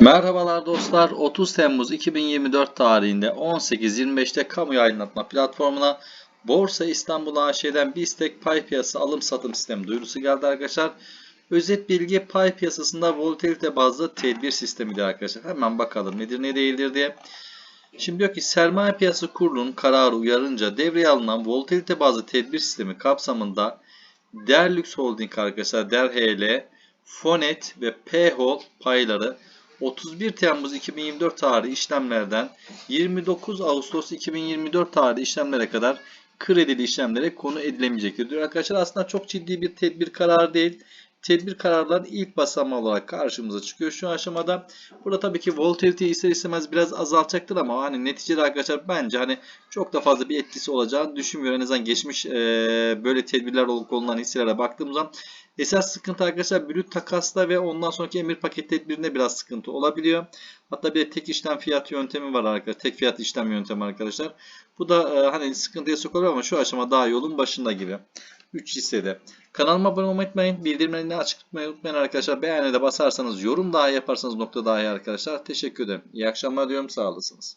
Merhabalar dostlar. 30 Temmuz 2024 tarihinde 18.25'te kamu aydınlatma platformuna Borsa İstanbul AŞ'den BISTEK pay piyasası alım satım sistemi duyurusu geldi arkadaşlar. Özet bilgi pay piyasasında volatilite bazlı tedbir sistemidir arkadaşlar. Hemen bakalım nedir ne değildir diye. Şimdi diyor ki sermaye piyasası kurulunun kararı uyarınca devreye alınan volatilite bazlı tedbir sistemi kapsamında Derlux Holding arkadaşlar DerHL, Fonet ve Phol payları 31 Temmuz 2024 tarihi işlemlerden 29 Ağustos 2024 tarihi işlemlere kadar kredili işlemlere konu edilemeyecektir diyor. Arkadaşlar aslında çok ciddi bir tedbir kararı değil. Tedbir kararların ilk basamağı olarak karşımıza çıkıyor şu aşamada. Burada tabii ki volatility ister istemez biraz azaltacaktır ama hani neticede arkadaşlar bence hani çok da fazla bir etkisi olacağını düşünmüyorum. En azından geçmiş e, böyle tedbirler olup olunan hisselere baktığımız zaman Esas sıkıntı arkadaşlar brüt takasla ve ondan sonraki emir paket tedbirinde biraz sıkıntı olabiliyor. Hatta bir de tek işlem fiyat yöntemi var arkadaşlar. Tek fiyat işlem yöntemi arkadaşlar. Bu da e, hani sıkıntıya sokuyor ama şu aşama daha yolun başında gibi. 3 hissede. Kanalıma abone olmayı unutmayın. Bildirimlerini açık tutmayı unutmayın arkadaşlar. Beğeni de basarsanız yorum daha yaparsanız nokta daha iyi arkadaşlar. Teşekkür ederim. İyi akşamlar diyorum. Sağ olasınız.